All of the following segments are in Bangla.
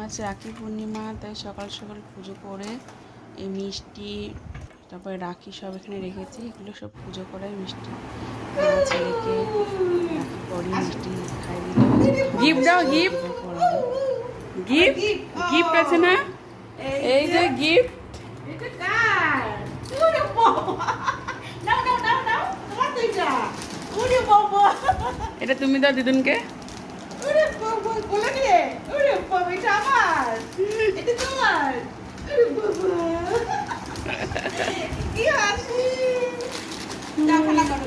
আজ রাখি পূর্ণিমা তাই সকাল সকাল পুজো করে এই মিষ্টি তারপরে রাখি সব এখানে রেখেছি। এগুলো সব পুজো করে মিষ্টি। ছেলেকে রাখি পরে মিষ্টি খাই দিলে গিফট দাও গিফট গিফট গিফট আছে না? এই যে গিফট এটা তুমি দাও দিদুনকে। যা খেলা করো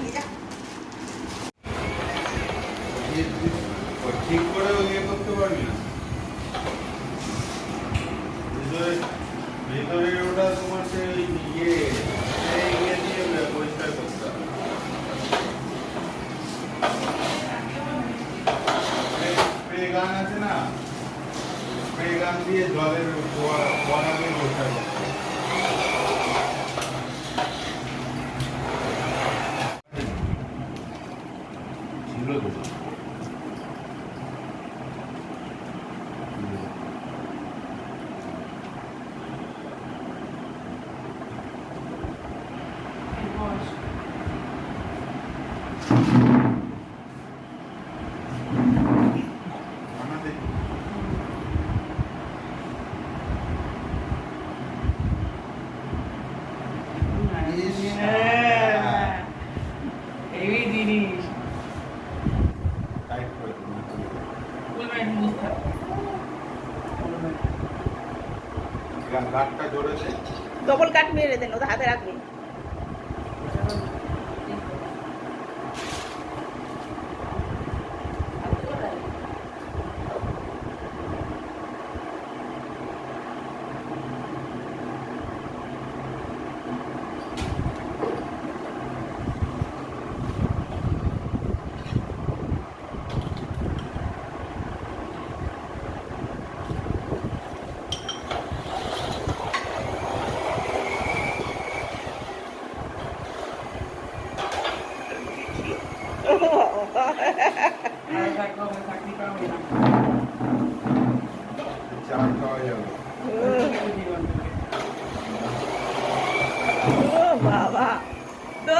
ঠিক করে ইয়ে করতে পারবি না। ভিতরে ওটা তোমার সেই ইয়ে সেই ইয়ে দিয়ে পরিষ্কার করতে হবে স্প্রে গান আছে না স্প্রে গান দিয়ে জলের বনা দিয়ে পরিষ্কার করতে ডবল কাট মেরে দেন ওটা হাতে রাখবি বাবা। তো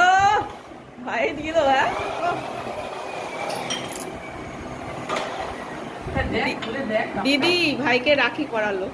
ভাই দিল হ্যাঁ? দিদি। ভাইকে রাখি করালো।